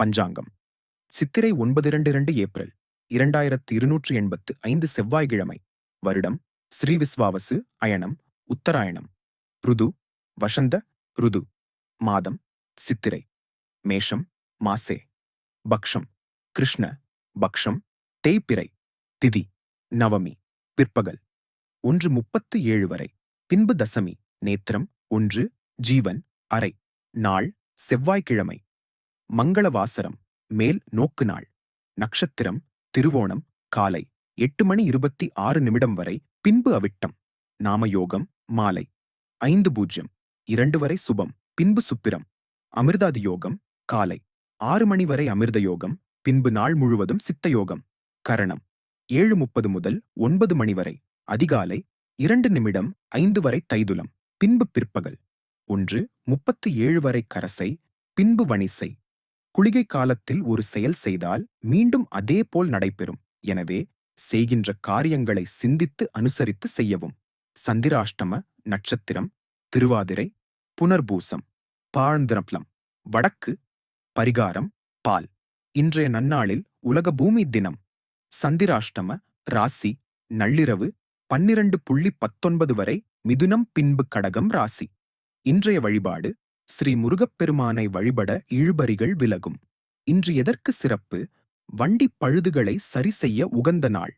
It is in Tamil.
பஞ்சாங்கம். சித்திரை ஒன்பது இரண்டு இரண்டு ஏப்ரல் இரண்டாயிரத்து இருநூற்று எண்பத்து ஐந்து செவ்வாய்க்கிழமை. வருடம் ஸ்ரீ விஸ்வாவசு அயனம் உத்தராயணம். ருது வசந்த ருது. மாதம் சித்திரை. மேஷம் மாசே. பக்ஷம் கிருஷ்ண. பக்ஷம் தேய்பிறை திதி நவமி பிற்பகல். ஒன்று முப்பத்து ஏழு வரை. பின்பு தசமி நேத்திரம் ஒன்று ஜீவன் அரை நாள் செவ்வாய்க்கிழமை. மங்களவாசரம் மேல் நோக்கு நாள் நட்சத்திரம் திருவோணம் காலை எட்டு மணி இருபத்தி ஆறு நிமிடம் வரை பின்பு அவிட்டம் நாமயோகம் மாலை ஐந்து பூஜ்யம் இரண்டு வரை சுபம் பின்பு சுப்பிரம் அமிர்தாதி யோகம் காலை ஆறு மணி வரை அமிர்த யோகம் பின்பு நாள் முழுவதும் சித்த யோகம் கரணம் ஏழு முப்பது முதல் ஒன்பது மணி வரை அதிகாலை இரண்டு நிமிடம் ஐந்து வரை தைதுலம் பின்பு பிற்பகல் ஒன்று முப்பத்து ஏழு வரை கரசை பின்பு வணிசை குளிகை காலத்தில் ஒரு செயல் செய்தால் மீண்டும் அதேபோல் நடைபெறும். எனவே செய்கின்ற காரியங்களை சிந்தித்து அனுசரித்து செய்யவும். சந்திராஷ்டம நட்சத்திரம் திருவாதிரை புனர்பூசம் பாழ்ந்திரப்லம் வடக்கு பரிகாரம் பால். இன்றைய நன்னாளில் உலக பூமி தினம். சந்திராஷ்டம ராசி நள்ளிரவு பன்னிரண்டு புள்ளி பத்தொன்பது வரை மிதுனம் பின்பு கடகம் ராசி. இன்றைய வழிபாடு ஸ்ரீ முருகப்பெருமானை வழிபட இழுபறிகள் விலகும். இன்று எதற்கு சிறப்பு? வண்டி பழுதுகளை சரி செய்ய உகந்த நாள்.